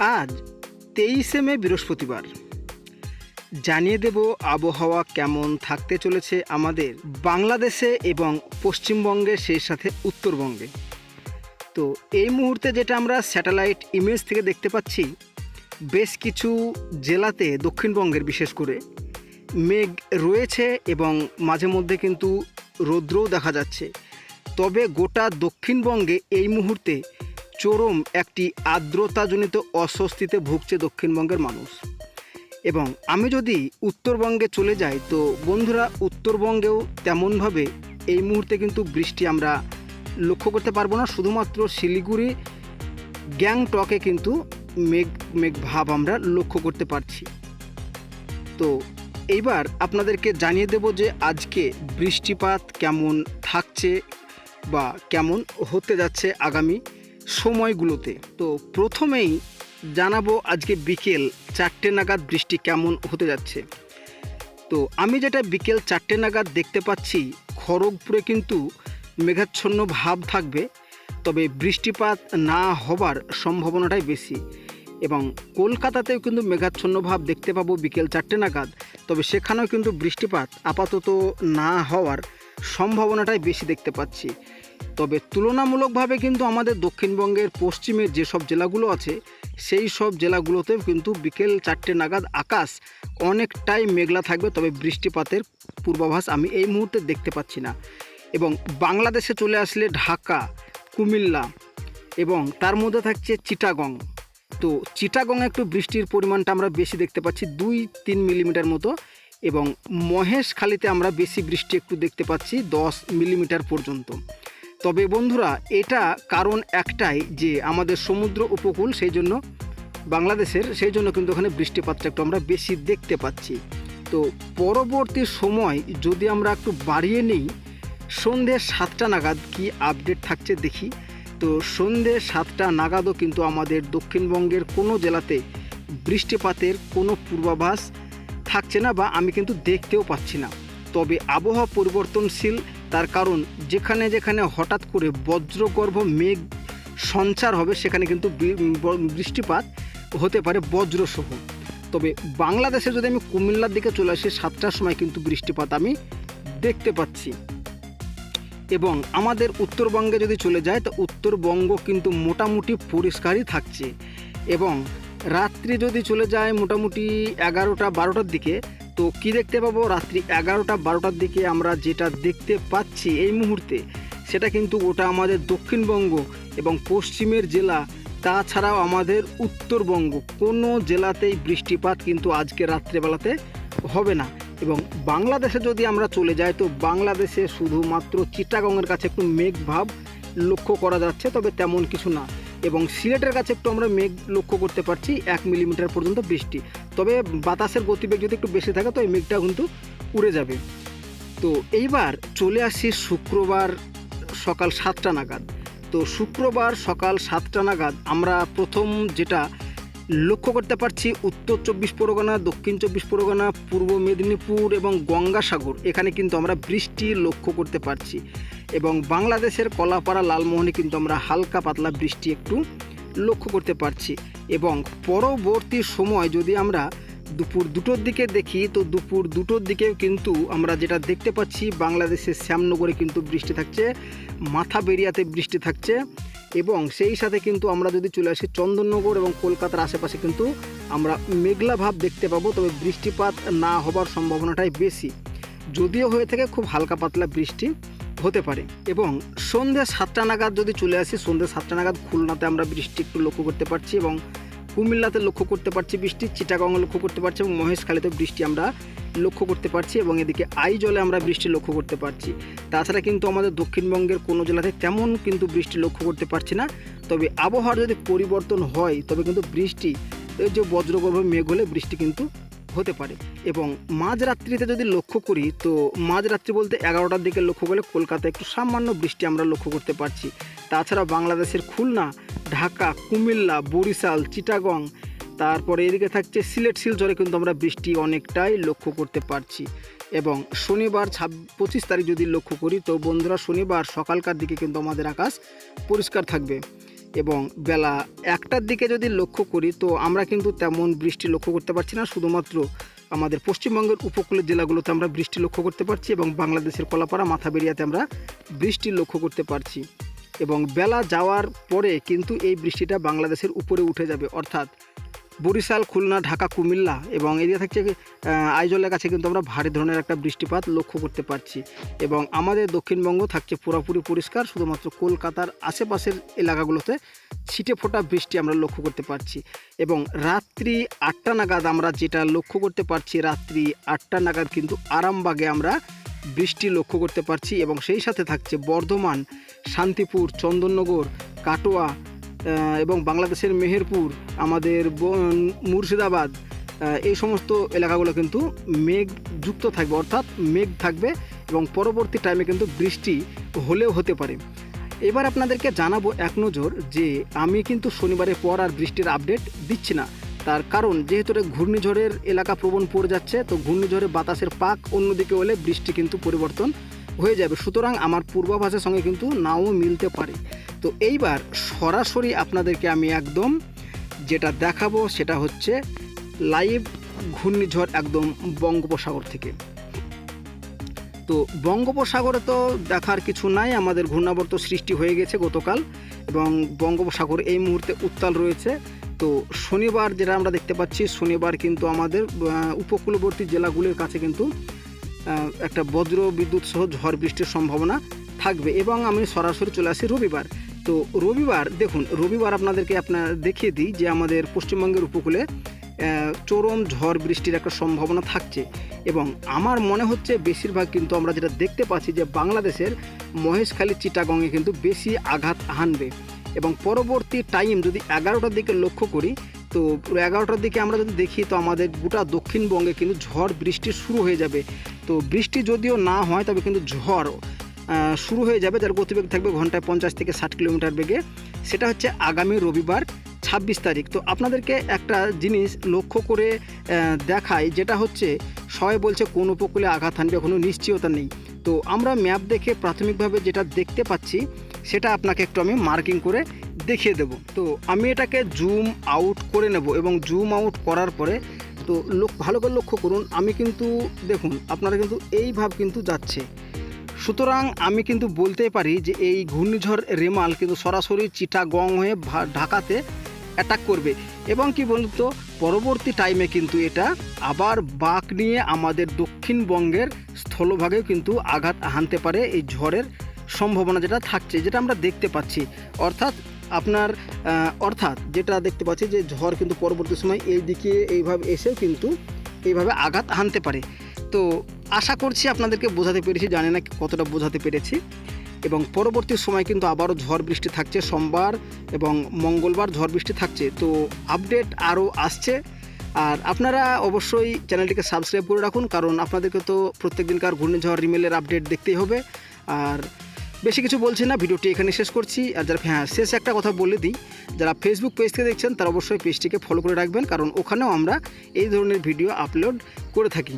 আজ তেইশে মে বৃহস্পতিবার। জানিয়ে দেব আবহাওয়া কেমন থাকতে চলেছে আমাদের বাংলাদেশে এবং পশ্চিমবঙ্গে সেই সাথে উত্তরবঙ্গে। তো এই মুহূর্তে যেটা আমরা স্যাটেলাইট ইমেজ থেকে দেখতে পাচ্ছি, বেশ কিছু জেলাতে দক্ষিণবঙ্গের বিশেষ করে মেঘ রয়েছে এবং মাঝে মধ্যে কিন্তু রৌদ্রও দেখা যাচ্ছে। তবে গোটা দক্ষিণবঙ্গে এই মুহূর্তে চরম একটি আর্দ্রতাজনিত অস্বস্তিতে ভুগছে দক্ষিণবঙ্গের মানুষ। এবং আমি যদি উত্তরবঙ্গে চলে যাই, তো বন্ধুরা, উত্তরবঙ্গেও তেমনভাবে এই মুহূর্তে কিন্তু বৃষ্টি আমরা লক্ষ্য করতে পারব না। শুধুমাত্র শিলিগুড়ি গ্যাংটকে কিন্তু মেঘ মেঘ ভাব আমরা লক্ষ্য করতে পারছি। তো এইবার আপনাদেরকে জানিয়ে দেব যে আজকে বৃষ্টিপাত কেমন থাকছে বা কেমন হতে যাচ্ছে আগামী সময়গুলোতে। তো প্রথমেই জানাব আজকে বিকেল চারটে নাগাদ বৃষ্টি কেমন হতে যাচ্ছে। তো আমি যেটা বিকেল চারটে নাগাদ দেখতে পাচ্ছি, খড়গপুরে কিন্তু মেঘাচ্ছন্ন ভাব থাকবে, তবে বৃষ্টিপাত না হবার সম্ভাবনাটাই বেশি। এবং কলকাতাতেও কিন্তু মেঘাচ্ছন্ন ভাব দেখতে পাবো বিকেল চারটে নাগাদ, তবে সেখানেও কিন্তু বৃষ্টিপাত আপাতত না হওয়ার সম্ভাবনাটাই বেশি দেখতে পাচ্ছি। তবে তুলনামূলকভাবে কিন্তু আমাদের দক্ষিণবঙ্গের পশ্চিমের যেসব জেলাগুলো আছে, সেই সব জেলাগুলোতেও কিন্তু বিকেল চারটে নাগাদ আকাশ অনেকটাই মেঘলা থাকবে, তবে বৃষ্টিপাতের পূর্বাভাস আমি এই মুহূর্তে দেখতে পাচ্ছি না। এবং বাংলাদেশে চলে আসলে ঢাকা, কুমিল্লা এবং তার মধ্যে থাকছে চিটাগং। তো চিটাগংয়ে একটু বৃষ্টির পরিমাণটা আমরা বেশি দেখতে পাচ্ছি, দুই তিন মিলিমিটার মতো। এবং মহেশখালীতে আমরা বেশি বৃষ্টি একটু দেখতে পাচ্ছি দশ মিলিমিটার পর্যন্ত। তবে বন্ধুরা, এটা কারণ একটাই যে আমাদের সমুদ্র উপকূল সেই জন্য, বাংলাদেশের সেই জন্য কিন্তু ওখানে বৃষ্টিপাতটা একটু আমরা বেশি দেখতে পাচ্ছি। তো পরবর্তী সময় যদি আমরা একটু বাড়িয়ে নিই, সন্ধ্যে সাতটা নাগাদ কি আপডেট থাকছে দেখি। তো সন্ধ্যে সাতটা নাগাদও কিন্তু আমাদের দক্ষিণবঙ্গের কোনো জেলাতে বৃষ্টিপাতের কোনো পূর্বাভাস থাকছে না বা আমি কিন্তু দেখতেও পাচ্ছি না। তবে আবহাওয়া পরিবর্তনশীল, তার কারণ যেখানে যেখানে হঠাৎ করে বজ্রগর্ভ মেঘ সঞ্চার হবে, সেখানে কিন্তু বৃষ্টিপাত হতে পারে বজ্রসহ তবে বাংলাদেশে যদি আমি কুমিল্লার দিকে চলে আসি, সাতটার সময় কিন্তু বৃষ্টিপাত আমি দেখতে পাচ্ছি। এবং আমাদের উত্তরবঙ্গে যদি চলে যায়, তো উত্তরবঙ্গ কিন্তু মোটামুটি পরিষ্কারই থাকছে। এবং রাত্রি যদি চলে যায় মোটামুটি এগারোটা বারোটার দিকে, তো কি দেখতে পাবো? রাত্রি এগারোটা বারোটার দিকে আমরা যেটা দেখতে পাচ্ছি এই মুহূর্তে, সেটা কিন্তু ওটা আমাদের দক্ষিণবঙ্গ এবং পশ্চিমের জেলা, তাছাড়াও আমাদের উত্তরবঙ্গ। কোনো জেলাতেই বৃষ্টিপাত কিন্তু আজকে রাত্রেবেলাতে হবে না। এবং বাংলাদেশে যদি আমরা চলে যাই, তো বাংলাদেশে শুধুমাত্র চিটাগংয়ের কাছে একটু মেঘভাব লক্ষ্য করা যাচ্ছে, তবে তেমন কিছু না। এবং সিলেটের কাছে একটু আমরা মেঘ লক্ষ্য করতে পারছি, এক মিলিমিটার পর্যন্ত বৃষ্টি। তবে বাতাসের গতিবেগ যদি একটু বেশি থাকে, তো এই মেঘটা কিন্তু উড়ে যাবে। তো এইবার চলে আসি শুক্রবার সকাল সাতটা নাগাদ। তো শুক্রবার সকাল সাতটা নাগাদ আমরা প্রথম যেটা লক্ষ্য করতে পারছি উত্তর চব্বিশ পরগনা, দক্ষিণ চব্বিশ পরগনা, পূর্ব মেদিনীপুর এবং গঙ্গাসাগর। এখানে কিন্তু আমরা বৃষ্টি লক্ষ্য করতে পারছি। এবং বাংলাদেশের কলাপাড়া, লালমোহনে কিন্তু আমরা হালকা পাতলা বৃষ্টি একটু লক্ষ্য করতে পারছি। এবং পরবর্তী সময় যদি আমরা দুপুর দুটোর দিকে দেখি, তো দুপুর দুটোর দিকেও কিন্তু আমরা যেটা দেখতে পাচ্ছি, বাংলাদেশের শ্যামনগরে কিন্তু বৃষ্টি থাকছে মাথা বেরিয়াতে বৃষ্টি থাকছে। এবং সেই সাথে কিন্তু আমরা যদি চলে আসি চন্দননগর এবং কলকাতার আশেপাশে কিন্তু আমরা মেঘলা ভাব দেখতে পাবো, তবে বৃষ্টিপাত না হবার সম্ভাবনাটাই বেশি। যদিও হয়ে থাকে খুব হালকা পাতলা বৃষ্টি হতে পারে। এবং সন্ধ্যে সাতটা নাগাদ যদি চলে আসি, সন্ধ্যে সাতটা নাগাদ খুলনাতে আমরা বৃষ্টি একটু লক্ষ্য করতে পারছি এবং কুমিল্লাতে লক্ষ্য করতে পারছি বৃষ্টি চিটাগাঙ্গ লক্ষ্য করতে পারছি এবং মহেশখালীতেও বৃষ্টি আমরা লক্ষ্য করতে পারছি এবং এদিকে আই জলে আমরা বৃষ্টি লক্ষ্য করতে পারছি। তাছাড়া কিন্তু আমাদের দক্ষিণবঙ্গের কোনো জেলাতে তেমন কিন্তু বৃষ্টি লক্ষ্য করতে পারছি না। তবে আবহাওয়ার যদি পরিবর্তন হয়, তবে কিন্তু বৃষ্টি যে বজ্রগর্ভ মেঘ হলে বৃষ্টি কিন্তু হতে পারে। এবং মাঝরাত্রিতে যদি লক্ষ্য করি, তো মাঝরাত্রি বলতে এগারোটার দিকে লক্ষ্য করলে কলকাতায় একটু সামান্য বৃষ্টি আমরা লক্ষ্য করতে পারছি। তাছাড়া বাংলাদেশের খুলনা, ঢাকা, কুমিল্লা, বরিশাল, চিটাগং, তারপরে এদিকে থাকছে সিলেট, শিলচরে কিন্তু আমরা বৃষ্টি অনেকটাই লক্ষ্য করতে পারছি। এবং শনিবার ছাব, পঁচিশ তারিখ যদি লক্ষ্য করি, তো বন্ধুরা শনিবার সকালকার দিকে কিন্তু আমাদের আকাশ পরিষ্কার থাকবে। এবং বেলা একটার দিকে যদি লক্ষ্য করি, তো আমরা কিন্তু তেমন বৃষ্টি লক্ষ্য করতে পারছি না। শুধুমাত্র আমাদের পশ্চিমবঙ্গের উপকূলের জেলাগুলোতে আমরা বৃষ্টি লক্ষ্য করতে পারছি এবং বাংলাদেশের কলাপাড়া, মাথাবেরিয়াতে আমরা বৃষ্টি লক্ষ্য করতে পারছি। এবং বেলা যাওয়ার পরে কিন্তু এই বৃষ্টিটা বাংলাদেশের উপরে উঠে যাবে। অর্থাৎ বরিশাল, খুলনা, ঢাকা, কুমিল্লা এবং এরিয়া থাকছে আইজলের কাছে কিন্তু আমরা ভারী ধরনের একটা বৃষ্টিপাত লক্ষ্য করতে পারছি এবং আমাদের দক্ষিণবঙ্গ থাকছে পুরোপুরি পরিষ্কার, শুধুমাত্র কলকাতার আশেপাশের এলাকাগুলোতে ছিটে ফোটা বৃষ্টি আমরা লক্ষ্য করতে পারছি এবং রাত্রি আটটা নাগাদ আমরা যেটা লক্ষ্য করতে পারছি, রাত্রি আটটা নাগাদ কিন্তু আরামবাগে আমরা বৃষ্টি লক্ষ্য করতে পারছি এবং সেই সাথে থাকছে বর্ধমান, শান্তিপুর, চন্দননগর, কাটোয়া এবং বাংলাদেশের মেহেরপুর, আমাদের মুর্শিদাবাদ এই সমস্ত এলাকাগুলো কিন্তু মেঘ যুক্ত থাকবে, অর্থাৎ মেঘ থাকবে এবং পরবর্তী টাইমে কিন্তু বৃষ্টি হলেও হতে পারে। এবার আপনাদেরকে জানাব এক নজর যে আমি কিন্তু শনিবারের পর আর বৃষ্টির আপডেট দিচ্ছি না। তার কারণ, যেহেতু এটা ঘূর্ণিঝড়ের এলাকা প্রবণ পড়ে যাচ্ছে, তো ঘূর্ণিঝড়ে বাতাসের পাক অন্যদিকে হলে বৃষ্টি কিন্তু পরিবর্তন হয়ে যাবে। সুতরাং আমার পূর্বাভাসের সঙ্গে কিন্তু নাও মিলতে পারে। তো এইবার সরাসরি আপনাদেরকে আমি একদম যেটা দেখাবো সেটা হচ্ছে লাইভ ঘূর্ণিঝড় একদম বঙ্গোপসাগর থেকে। তো বঙ্গোপসাগরে তো দেখার কিছু নাই, আমাদের ঘূর্ণাবর্ত সৃষ্টি হয়ে গেছে গতকাল এবং বঙ্গোপসাগর এই মুহূর্তে উত্তাল রয়েছে। তো শনিবার যেটা আমরা দেখতে পাচ্ছি, শনিবার কিন্তু আমাদের উপকূলবর্তী জেলাগুলির কাছে কিন্তু একটা বজ্র বিদ্যুৎ সহ ঝড় বৃষ্টির সম্ভাবনা থাকবে এবং আমি সরাসরি চলে আসি রবিবার। তো রবিবার, দেখুন, রবিবার আপনাদেরকে আপনার দেখিয়ে দিই যে আমাদের পশ্চিমবঙ্গের উপকূলে চরম ঝড় বৃষ্টির একটা সম্ভাবনা থাকছে। এবং আমার মনে হচ্ছে বেশিরভাগ কিন্তু আমরা যেটা দেখতে পাচ্ছি যে বাংলাদেশের মহেশখালী চিটাগংয়ে কিন্তু বেশি আঘাত হানবে। এবং পরবর্তী টাইম যদি এগারোটার দিকে লক্ষ্য করি, তো এগারোটার দিকে আমরা যদি দেখি, তো আমাদের গোটা দক্ষিণবঙ্গে কিন্তু ঝড় বৃষ্টি শুরু হয়ে যাবে। তো বৃষ্টি যদিও না হয়, তবে কিন্তু ঝড় শুরু হয়ে যাবে, যার গতিবেগ থাকবে ঘন্টায় পঞ্চাশ থেকে ষাট কিলোমিটার বেগে। সেটা হচ্ছে আগামী রবিবার, ছাব্বিশ তারিখ। তো আপনাদেরকে একটা জিনিস লক্ষ্য করে দেখাই, যেটা হচ্ছে, সবাই বলছে কোন উপকূলে আঘাত হানবে কোনো নিশ্চয়তা নেই। তো আমরা ম্যাপ দেখে প্রাথমিকভাবে যেটা দেখতে পাচ্ছি, সেটা আপনাকে একটু আমি মার্কিং করে দেখিয়ে দেব। তো আমি এটাকে জুম আউট করে নেব এবং জুম আউট করার পরে, তো ভালো করে লক্ষ্য করুন, আমি কিন্তু, দেখুন, আপনারা কিন্তু এইভাবে কিন্তু যাচ্ছে। সুতরাং আমি কিন্তু বলতেই পারি যে এই ঘূর্ণিঝড় রেমাল কিন্তু সরাসরি চিটাগং হয়ে ঢাকাতে অ্যাটাক করবে। এবং কি বলুন তো পরবর্তী টাইমে কিন্তু এটা আবার বাঁক নিয়ে আমাদের দক্ষিণবঙ্গের স্থলভাগেও কিন্তু আঘাত হানতে পারে এই ঝড়ের সম্ভাবনা যেটা থাকছে, যেটা আমরা দেখতে পাচ্ছি। অর্থাৎ আপনার অর্থাৎ যেটা দেখতে পাচ্ছি যে ঝড় কিন্তু পরবর্তী সময় এই দিকে এইভাবে এসেও কিন্তু এইভাবে আঘাত হানতে পারে। তো আশা করছি আপনাদেরকে বোঝাতে পেরেছি, জানি না কতটা বোঝাতে পেরেছি। এবং পরবর্তী সময় কিন্তু আবারও ঝড় বৃষ্টি থাকছে, সোমবার এবং মঙ্গলবার ঝড় বৃষ্টি থাকছে। তো আপডেট আরও আসছে। আর আপনারা অবশ্যই চ্যানেলটিকে সাবস্ক্রাইব করে রাখুন, কারণ আপনাদেরকে তো প্রত্যেক দিনকার ঘূর্ণিঝড়, রিমেলের আপডেট দেখতেই হবে। আর বেশি কিছু বলছি না, ভিডিওটি এখানে শেষ করছি। আর যারা হ্যাঁ শেষ একটা কথা বলে দিই, যারা ফেসবুক পেজ থেকে দেখছেন, তারা অবশ্যই পেজটিকে ফলো করে রাখবেন, কারণ ওখানেও আমরা এই ধরনের ভিডিও আপলোড করে থাকি।